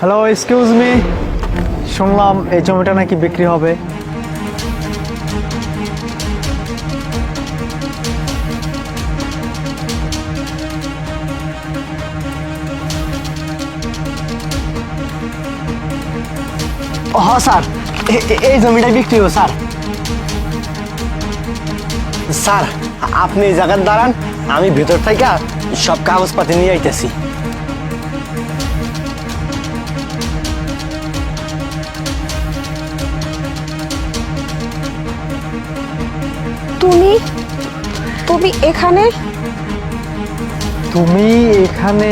Hello excuse me শুনলাম এই জমিটা নাকি বিক্রি হবে। হ, স্যার। এই জমিটা বিক্রি হবে স্যার। স্যার, আপনি জায়গার দাঁড়ান, আমি ভেতর থেকে সব কাগজপাতি নিয়ে আইতেছি। এখানে? তুমি এখানে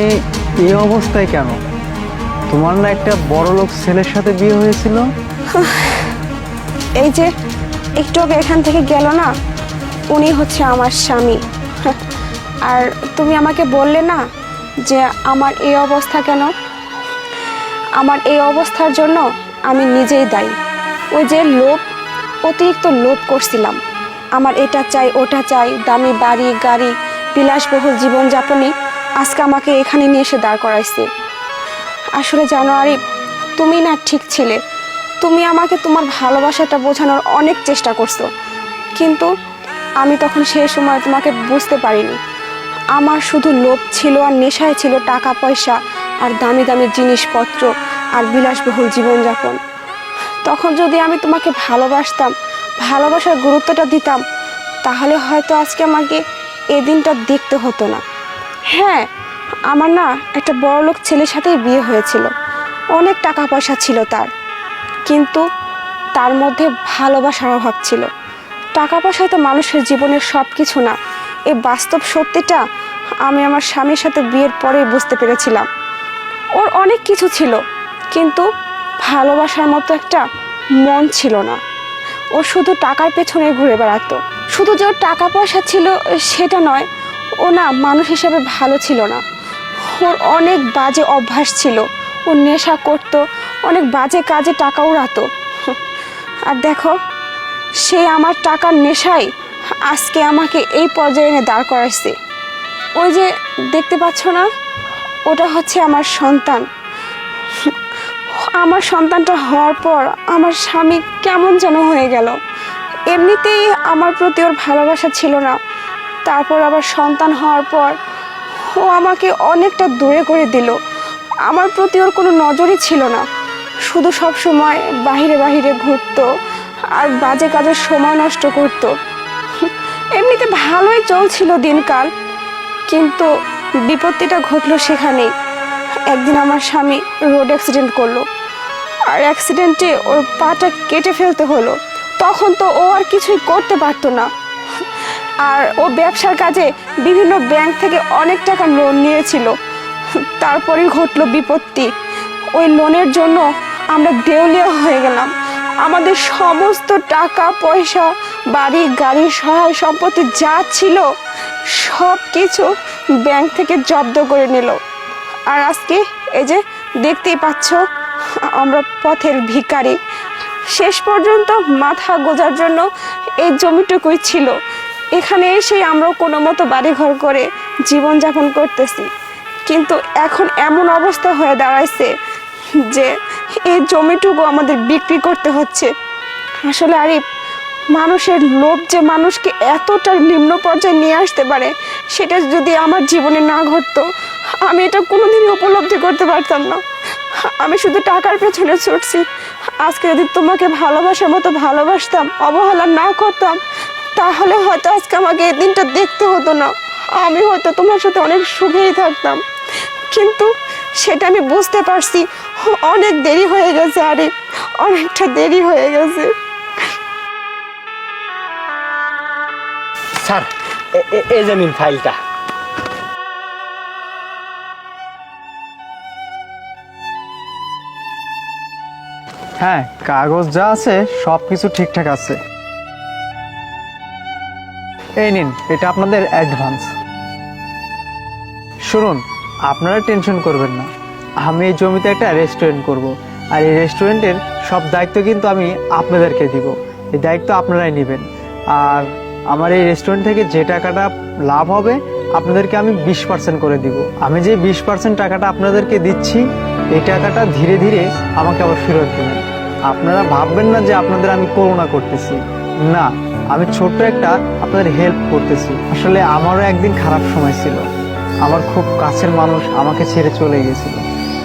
এই অবস্থায় কেন? তোমার না একটা বড় লোক ছেলের সাথে বিয়ে হয়েছিল? এই যে একটু আগে এখান থেকে গেল না? উনি হচ্ছে আমার স্বামী। আর তুমি আমাকে বললে না যে আমার এই অবস্থা কেন? আমার এই অবস্থার জন্য আমি নিজেই দায়ী। ওই যে লোভ অতিরিক্ত লোভ করছিলাম। আমার এটা চাই, ওটা চাই, দামি বাড়ি, গাড়ি, বিলাসবহুল জীবনযাপনই আজকে আমাকে এখানে নিয়ে এসে দাঁড় করাইছে। আসলে জানুয়ারি, তুমি না ঠিক ছিলে। তুমি আমাকে তোমার ভালোবাসাটা বোঝানোর অনেক চেষ্টা করছ। কিন্তু আমি তখন সেই সময় তোমাকে বুঝতে পারিনি। আমার শুধু লোভ ছিল আর নেশায় ছিল টাকা, পয়সা আর দামি দামি জিনিসপত্র আর বিলাসবহুল জীবনযাপন। তখন যদি আমি তোমাকে ভালোবাসতাম ভালোবাসার গুরুত্বটা দিতাম, তাহলে হয়তো আজকে আমাকে এই দিনটা দেখতে হতো না। হ্যাঁ আমার না একটা বড়লোক ছেলের সাথেই বিয়ে হয়েছিল। অনেক টাকা পয়সা ছিল তার। কিন্তু তার মধ্যে ভালোবাসার অভাব ছিল। টাকা পয়সায় তো মানুষের জীবনের সব কিছু না। এই বাস্তব সত্যিটা আমি আমার স্বামীর সাথে বিয়ের পরেই বুঝতে পেরেছিলাম। ওর অনেক কিছু ছিল, কিন্তু ভালোবাসার মতো একটা মন ছিল না। ও শুধু টাকার পেছনে ঘুরে বেড়াতো। শুধু যে ওর টাকা পয়সা ছিল, সেটা নয়, ও না মানুষ হিসেবে ভালো ছিল না। ওর অনেক বাজে অভ্যাস ছিল। ও নেশা করত, অনেক বাজে কাজে টাকা উড়াতো। আর দেখো, সে আমার টাকার নেশাই আজকে আমাকে এই পর্যায়ে এনে দাঁড় করাইছে। ওই যে দেখতে পাচ্ছ না, ওটা হচ্ছে আমার সন্তান। আমার সন্তানটা হওয়ার পর আমার স্বামী কেমন যেন হয়ে গেল। এমনিতেই আমার প্রতি ওর ভালোবাসা ছিল না। তারপর আবার সন্তান হওয়ার পর ও আমাকে অনেকটা দূরে করে দিল। আমার প্রতি ওর কোনো নজরই ছিল না। শুধু সব সময় বাহিরে বাহিরে ঘুরতো আর বাজে কাজের সময় নষ্ট করতো। এমনিতে ভালোই চলছিল দিনকাল, কিন্তু বিপত্তিটা ঘটলো সেখানেই। একদিন আমার স্বামী রোড অ্যাক্সিডেন্ট করল। আর অ্যাক্সিডেন্টে ওর পাটা কেটে ফেলতে হলো, তখন তো ও আর কিছুই করতে পারতো না। আর ও ব্যবসার কাজে বিভিন্ন ব্যাংক থেকে অনেক টাকা লোন নিয়েছিল। তারপরে ঘটলো বিপত্তি। ওই লোনের জন্য আমরা দেউলিয়া হয়ে গেলাম। আমাদের সমস্ত টাকা, পয়সা, বাড়ি, গাড়ি, সহায় সম্পত্তি যা ছিল, সব কিছু ব্যাংক থেকে জব্দ করে নিল। আর আজকে এই যে দেখতেই পাচ্ছ আমরা পথের ভিখারি। শেষ পর্যন্ত মাথা গোজার জন্য এই জমিটুকুই ছিল। এখানে এসেই আমরা কোনো মতো বাড়িঘর করে জীবনযাপন করতেছি। কিন্তু এখন এমন অবস্থা হয়ে দাঁড়াইছে যে এই জমিটুকু আমাদের বিক্রি করতে হচ্ছে। আসলে আরিফ, মানুষের লোভ যে মানুষকে এতটা নিম্ন পর্যায়ে নিয়ে আসতে পারে, সেটা যদি আমার জীবনে না ঘটতো, আমি এটা কোনোদিনই উপলব্ধি করতে পারতাম না। আমি শুধু টাকার পেছনে ছুটছি আজকে যদি তোমাকে ভালোবাসার মতো ভালোবাসতাম অবহেলা না করতাম তাহলে হয়তো আজকে আমাকে এই দিনটা দেখতে হতো না আমি হয়তো তোমার সাথে অনেক সুখেই থাকতাম কিন্তু সেটা আমি বুঝতে পারছি অনেক দেরি হয়ে গেছে আরে অনেকটা দেরি হয়ে গেছে স্যার এই যে ফাইলটা হ্যাঁ কাগজ যা আছে সব কিছু ঠিকঠাক আছে। এই নিন, এটা আপনাদের অ্যাডভান্স শুনুন, আপনারা টেনশন করবেন না। আমি এই জমিতে একটা রেস্টুরেন্ট করব। আর এই রেস্টুরেন্টের সব দায়িত্ব কিন্তু আমি আপনাদেরকে দিব। এই দায়িত্ব আপনারাই নেবেন। আর আমার এই রেস্টুরেন্ট থেকে যে টাকাটা লাভ হবে, আপনাদেরকে আমি বিশ পার্সেন্ট করে দিব। আমি যে বিশ পার্সেন্ট টাকাটা আপনাদেরকে দিচ্ছি এই টাকাটা ধীরে ধীরে আমাকে আবার ফেরত দেবেন আপনারা ভাববেন না যে আপনাদের আমি করোনা করতেছি। না, আমি ছোট্ট একটা আপনাদের হেল্প করতেছি। আসলে আমারও একদিন খারাপ সময় ছিল। আমার খুব কাছের মানুষ আমাকে ছেড়ে চলে গেছিল।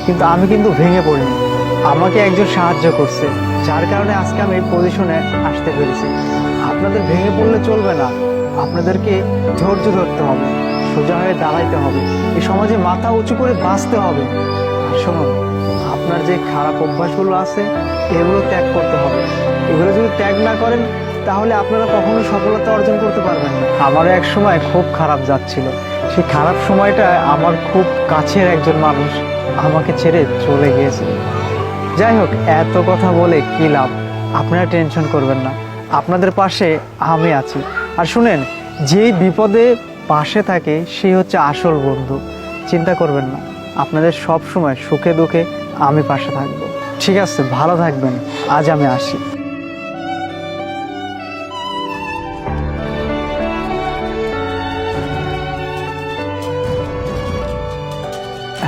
কিন্তু আমি কিন্তু ভেঙে পড়িনি। আমাকে একজন সাহায্য করছে, যার কারণে আজকে আমি এই পজিশনে আসতে পেরেছি। আপনাদের ভেঙে পড়লে চলবে না। আপনাদেরকে ধৈর্য ধরতে হবে, সোজা হয়ে দাঁড়াইতে হবে। এই সমাজে মাথা উঁচু করে বাঁচতে হবে। শুনুন আপনার যে খারাপ অভ্যাসগুলো আছে, এগুলো ত্যাগ করতে হবে। এগুলো যদি ত্যাগ না করেন, তাহলে আপনারা কখনো সফলতা অর্জন করতে পারবেন না। আমারও এক সময় খুব খারাপ যাচ্ছিল। সেই খারাপ সময়টা আমার খুব কাছের একজন মানুষ আমাকে ছেড়ে চলে গিয়েছিল। যাই হোক, এত কথা বলে কি লাভ? আপনারা টেনশন করবেন না। আপনাদের পাশে আমি আছি। আর শুনেন, যেই বিপদে পাশে থাকে, সে হচ্ছে আসল বন্ধু। চিন্তা করবেন না। আপনাদের সব সময় সুখে দুঃখে আমি পাশে থাকব। ঠিক আছে ভালো থাকবেন। আজ আমি আসি।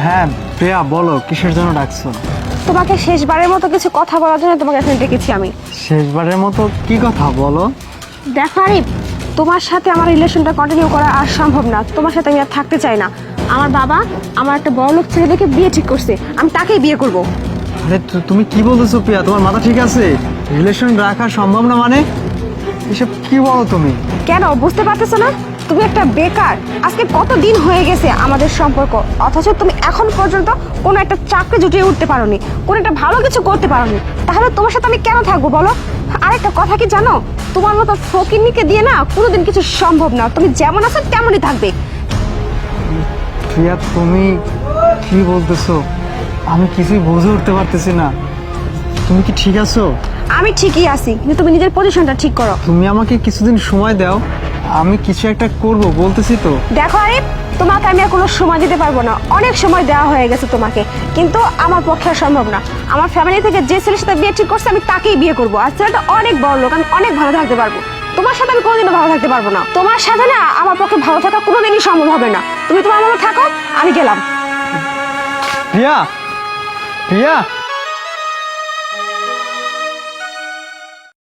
হ্যাঁ প্রিয়া বলো কিসের জন্য ডাকছো? তোমাকে শেষবারের মতো কিছু কথা বলার জন্য তোমাকে এখানে ডেকেছি আমি। শেষবারের মতো কি কথা বলো? দেখো আরিফ তোমার সাথে আমার রিলেশনটা কন্টিনিউ করা আর সম্ভব না। তোমার সাথে আমি আর থাকতে চাই না। আমার বাবা আমার একটা বড় লোক ছেলে দেখে বিয়ে ঠিক করছে। আমি তাকেই বিয়ে করব। আরে তু- তুমি কি বলতেছো প্রিয়া? তোমার মাথা ঠিক আছে? রিলেশন রাখা সম্ভব না মানে? এসব কি বলো তুমি? কেন? বুঝতে পারতেছো না? তুমি একটা বেকার। আজকে কত দিন হয়ে গেছে আমাদের সম্পর্ক? অথচ তুমি এখন পর্যন্ত কোনো একটা চাকরি জুটিয়ে উঠতে পারোনি কোনো একটা ভালো কিছু করতে পারোনি। তাহলে তোমার সাথে আমি কেন থাকব বলো? আরেকটা কথা কি জানো? তোমার মতো ফকিরনিকে দিয়ে না কোনোদিন কিছু সম্ভব না। তুমি যেমন আছো তেমনই থাকবে। প্রিয়া তুমি কি বলতেছো? আমি কিছুই বুঝে উঠতে পারতেছি না। তুমি কি ঠিক আছো? আমি ঠিকই আছি কিন্তু তুমি নিজের পজিশনটা ঠিক করো। তুমি আমাকে কিছুদিন সময় দাও আমি কিছু একটা করব বলতেছি তো। দেখো আরিফ তোমাকে আমি আর কোনো সময় দিতে পারব না। অনেক সময় দেওয়া হয়ে গেছে তোমাকে কিন্তু আমার পক্ষে সম্ভব না। আমার ফ্যামিলি থেকে যে ছেলের সাথে বিয়ে ঠিক করছে আমি তাকেই বিয়ে করব। আর ছেলেটা অনেক বড় লোক আমি অনেক ভালো থাকতে পারব। তোমার সাথে আমি কোনোদিনও ভালো থাকতে পারব না। তোমার সাথে না আমার পক্ষে ভালো থাকা কোনোদিনই সম্ভব হবে না। তুমি তোমার মনে থাকো, আমি গেলাম। প্রিয়া প্রিয়া।